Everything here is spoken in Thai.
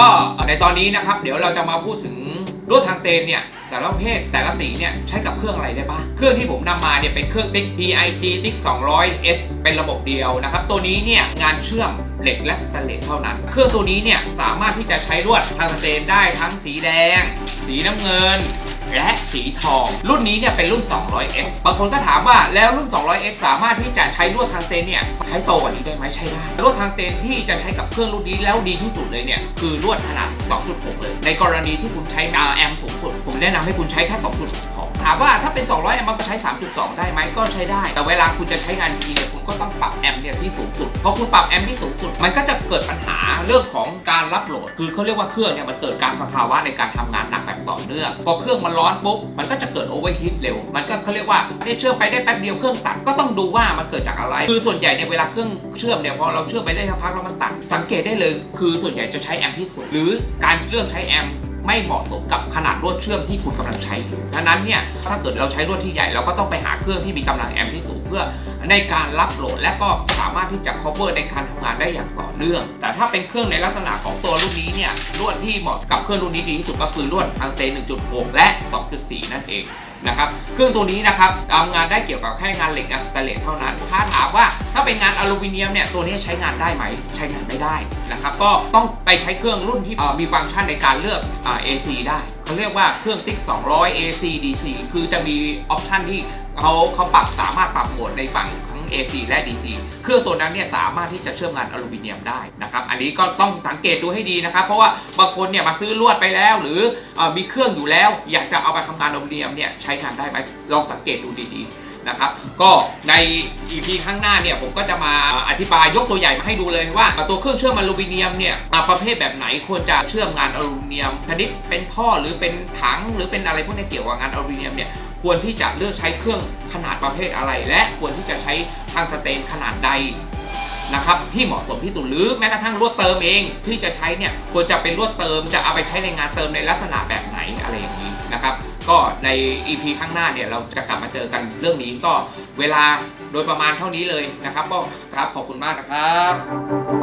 ก็ในตอนนี้นะครับ เดี๋ยวเราจะมาพูดถึงลวดทางเตนเนี่ยแต่ละประเภทแต่ละสีเนี่ยใช้กับเครื่องอะไรได้บ้าง เครื่องที่ผมนำมาเนี่ยเป็นเครื่องติ๊ก TIG ติ๊ก 200S เป็นระบบเดียวนะครับ ตัวนี้เนี่ยงานเชื่อมเหล็กและสแตนเลสเท่านั้น เครื่องตัวนี้เนี่ยสามารถที่จะใช้ลวดทางสเตนได้ทั้งสีแดง สีน้ำเงิน และสีทอง รุ่นนี้เนี่ยเป็นรุ่น 200S บางคนก็ถามว่าแล้วรุ่น 200S สามารถที่จะใช้ลวดทางเตนเนี่ยใช้โตกว่านี้ได้ไหมใช้ได้ลวดทางเตนที่จะใช้กับเครื่องรุ่นนี้แล้วดีที่สุดเลยเนี่ยคือลวดขนาด 2.6 เลย ในกรณีที่คุณใช้ RM สูงสุดผมแนะนำให้คุณใช้แค่ 2.6พอ ถามว่าถ้าเป็น 200 แอมป์มันใช้ 3.2 ได้ไหมก็ใช้ได้ แต่เวลาคุณจะใช้งานจริงเนี่ยคุณก็ต้องปรับแอมป์เนี่ยที่สูงสุดพอคุณปรับแอมป์ที่สูงสุด มันก็จะเกิดปัญหาเรื่องของการรับโหลด คือเขาเรียกว่าเครื่องเนี่ยมันเกิดการสภาวะในการทำงานหนักแบบต่อเนื่องพอเครื่องมันร้อนปุ๊บมันก็จะเกิดโอเวอร์ฮีทเร็ว มันก็เขาเรียกว่าได้เชื่อมไปได้แป๊บเดียวเครื่องตัดก็ต้องดูว่ามันเกิดจากอะไร คือส่วนใหญ่เนี่ยเวลาเครื่องเชื่อมเนี่ยพอเราเชื่อมไปได้สักพักแล้วมันตัด สังเกตได้เลย คือส่วนใหญ่จะใช้แอมป์ที่สุดหรือการเลือกใช้แอมป์ ไม่เหมาะสมกับขนาดลวดเชื่อมที่คุณกำลังใช้อยู่ดังนั้นเนี่ยถ้าเกิดเราใช้ลวดที่ใหญ่เราก็ต้องไปหาเครื่องที่มีกำลังแอมป์ที่สูงเพื่อในการรับโหลดและก็สามารถที่จะ cover ในการทำงานได้อย่างต่อเนื่อง แต่ถ้าเป็นเครื่องในลักษณะของตัวรุ่นนี้เนี่ยลวดที่เหมาะกับเครื่องรุ่นนี้ดีที่สุดก็คือลวดทางเต1.6 และ 2.4 นั่นเอง นะครับเครื่องตัวนี้นะครับทำงานได้เกี่ยวกับแค่งานเหล็กกับสแตนเลสเท่านั้น ถ้าถามว่าถ้าเป็นงานอลูมิเนียมเนี่ยตัวนี้ใช้งานได้ไหม ใช้งานไม่ได้นะครับก็ต้องไปใช้เครื่องรุ่นที่มีฟังก์ชันในการเลือกอ AC ได้ เขาเรียกว่าเครื่องติ๊ก 200 AC DC คือจะมีออปชันที่เขาเขาปรับสามารถปรับโหมดในฝั่งทั้ง AC และ DC เครื่องตัวนั้นเนี่ยสามารถที่จะเชื่อมงานอลูมิเนียมได้นะครับ อันนี้ก็ต้องสังเกตดูให้ดีนะครับ เพราะว่าบางคนเนี่ยมาซื้อลวดไปแล้ว หรืออมีเครื่องอยู่แล้ว อยากจะเอาไปทำงานอลูมิเนียมเนี่ยใช้งานได้ไหมลองสังเกตดูดีๆ นะครับ ก็ใน EP ข้างหน้าเนี่ยผมก็จะมาอธิบายยกตัวใหญ่มาให้ดูเลยว่าตัวเครื่องเชื่อมอลูมิเนียมเนี่ยประเภทแบบไหนควรจะเชื่อมงานอลูมิเนียมชนิดเป็นท่อหรือเป็นถังหรือเป็นอะไรพวกนี้เกี่ยวกับงานอลูมิเนียมเนี่ยควรที่จะเลือกใช้เครื่องขนาดประเภทอะไร และควรที่จะใช้ทางสเตนขนาดใดนะครับที่เหมาะสมที่สุดหรือแม้กระทั่งลวดเติมเองที่จะใช้เนี่ยควรจะเป็นลวดเติมจะเอาไปใช้ในงานเติมในลักษณะแบบไหนอะไรอย่างนี้ นะครับ ก็ใน EP ข้างหน้าเนี่ยเราจะกลับมาเจอกันเรื่องนี้ก็เวลาโดยประมาณเท่านี้เลยนะครับก็ครับขอบคุณมากนะครับ